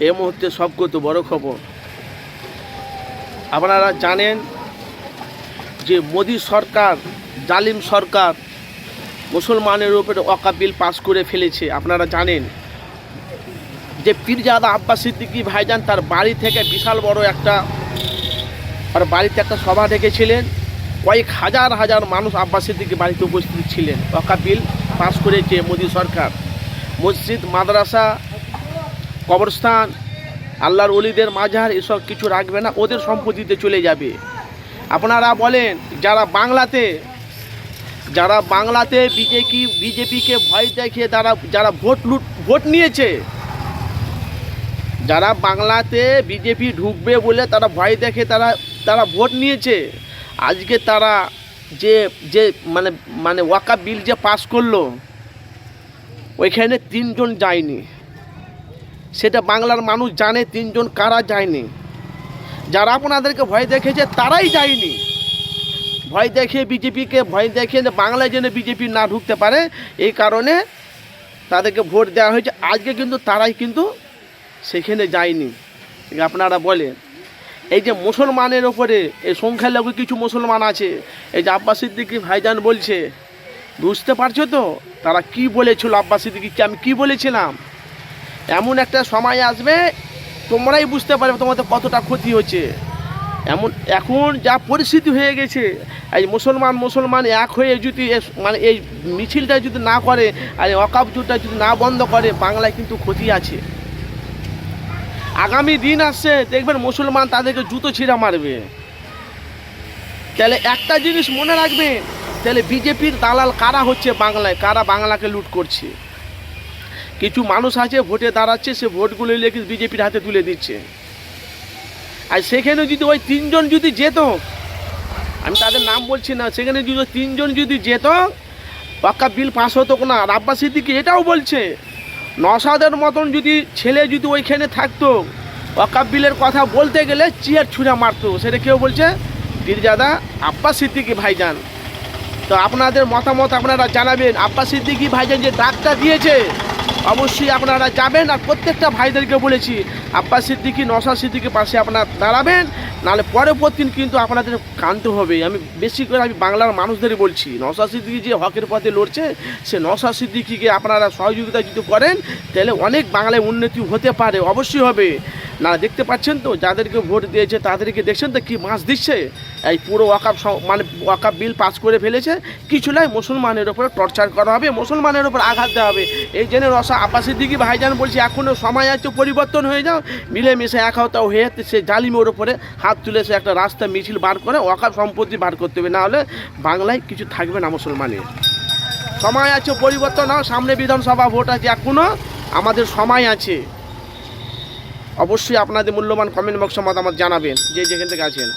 এই মুহূর্তে সবকত বড় খবর। আপনারা জানেন যে মোদী সরকার, জালিম সরকার মুসলমানের উপরে অকা বিল পাস করে ফেলেছে। আপনারা জানেন যে পীরজাদা আব্বাস সিদ্দিকি ভাইজান তার বাড়ি থেকে বিশাল বড় একটা আর বাড়িতে একটা সভা ডেকেছিলেন। কয়েক হাজার হাজার মানুষ আব্বাস সিদ্দিকি বাড়িতে উপস্থিত ছিলেন। অকা বিল পাস করেছে মোদী সরকার। মসজিদ, মাদ্রাসা কবরস্থান, আল্লাহর অলিদের মাঝার এসব কিছু রাখবে না, ওদের সম্পত্তিতে চলে যাবে। আপনারা বলেন, যারা বাংলাতে যারা বাংলাতে বিজেপি, বিজেপিকে ভয় দেখিয়ে তারা, যারা ভোট লুট, ভোট নিয়েছে, যারা বাংলাতে বিজেপি ঢুকবে বলে তারা ভয় দেখে তারা তারা ভোট নিয়েছে। আজকে তারা যে যে মানে মানে ওয়াকা বিল যে পাস করল, ওইখানে তিনজন যায়নি। সেটা বাংলার মানুষ জানে, তিনজন কারা যায়নি। যারা আপনাদেরকে ভয় দেখেছে তারাই যায়নি। ভয় দেখিয়ে বিজেপিকে, ভয় দেখিয়ে বাংলায় যেন বিজেপি না ঢুকতে পারে এই কারণে তাদেরকে ভোট দেওয়া হয়েছে। আজকে কিন্তু তারাই কিন্তু সেখানে যায়নি। আপনারা বলেন, এই যে মুসলমানের ওপরে, এই সংখ্যালঘু কিছু মুসলমান আছে, এই যে আব্বাস সিদ্দিকি ভাইজান বলছে, বুঝতে পারছ তো? তারা কি বলেছিল আব্বাস সিদ্দিকিকে? আমি কি বলেছিলাম? এমন একটা সময় আসবে, তোমরাই বুঝতে পারবে তোমাদের কতটা ক্ষতি হচ্ছে। এমন, এখন যা পরিস্থিতি হয়ে গেছে, এই মুসলমান মুসলমান এক হয়ে যদি মানে এই মিছিলটা যদি না করে, আর অকাবজুটা যদি না বন্ধ করে, বাংলায় কিন্তু ক্ষতি আছে। আগামী দিন আসছে, দেখবেন মুসলমান তাদেরকে জুতো ছিঁড়া মারবে। তাহলে একটা জিনিস মনে রাখবে, তাহলে বিজেপির দালাল কারা হচ্ছে বাংলায়? কারা বাংলাকে লুট করছে? কিছু মানুষ আছে, ভোটে দাঁড়াচ্ছে, সে ভোটগুলো লেগে বিজেপির হাতে তুলে দিচ্ছে। আর সেখানে যদি ওই তিনজন যদি যেত, আমি তাদের নাম বলছি না, সেখানে যদি তিনজন যদি যেত, পাক্কা বিল পাস হতো না আর আব্বাস সিদ্দিকি এটাও বলছে নসাদের মতন যদি ছেলে যদি ওইখানে থাকতো ওয়াকাব বিলের কথা বলতে গেলে চিয়ার ছুঁড়ে মারতো। সেটা কেউ বলছে? পীরজাদা আব্বাস সিদ্দিকি ভাইজান। তো আপনাদের মতামত আপনারা জানাবেন। আব্বাস সিদ্দিকি ভাইজান যে ডাকটা দিয়েছে অবশ্যই আপনারা যাবেন আর প্রত্যেকটা ভাইদেরকে বলেছি আব্বাস সিদ্দিকি নসা সিদ্দিকি পাশে আপনারা দাঁড়াবেন, নাহলে পরবর্তী দিন কিন্তু আপনাদের কানতে হবে। আমি বেশি করে আমি বাংলার মানুষদেরই বলছি নসা সিদ্দিকি যে হকের পথে লড়ছে, সে নসা সিদ্দিকিকে আপনারা সহযোগিতা যদি করেন, তাহলে অনেক বাংলায় উন্নতি হতে পারে, অবশ্যই হবে। না দেখতে পাচ্ছেন তো, যাদেরকে ভোট দিয়েছে তাদেরকে দেখছেন তো কি মাছ দিচ্ছে? এই পুরো ওয়াকাপ মানে ওয়াকাপ বিল পাস করে ফেলেছে। কিছু নয়, মুসলমানের ওপরে টর্চার করা হবে, মুসলমানের ওপর আঘাত দেওয়া হবে। এই জন্য রসা আব্বাসের দিকে ভাইজান বলছি এখনও সময় আছে, পরিবর্তন হয়ে যাও। মিলেমিশে এক হতা হয়ে সে জালিমের ওপরে হাত তুলে সে একটা রাস্তা মিছিল বার করে ওয়াকাপ সম্পত্তি বার করতে হবে। না হলে বাংলায় কিছু থাকবে না মুসলমানের। সময় আছে, পরিবর্তন সামনে বিধানসভা ভোট আছে এখনও আমাদের সময় আছে। অবশ্যই আপনাদের মূল্যবান কমেন্ট বক্সে মতামত জানাবেন যে যেখান থেকে আছেন।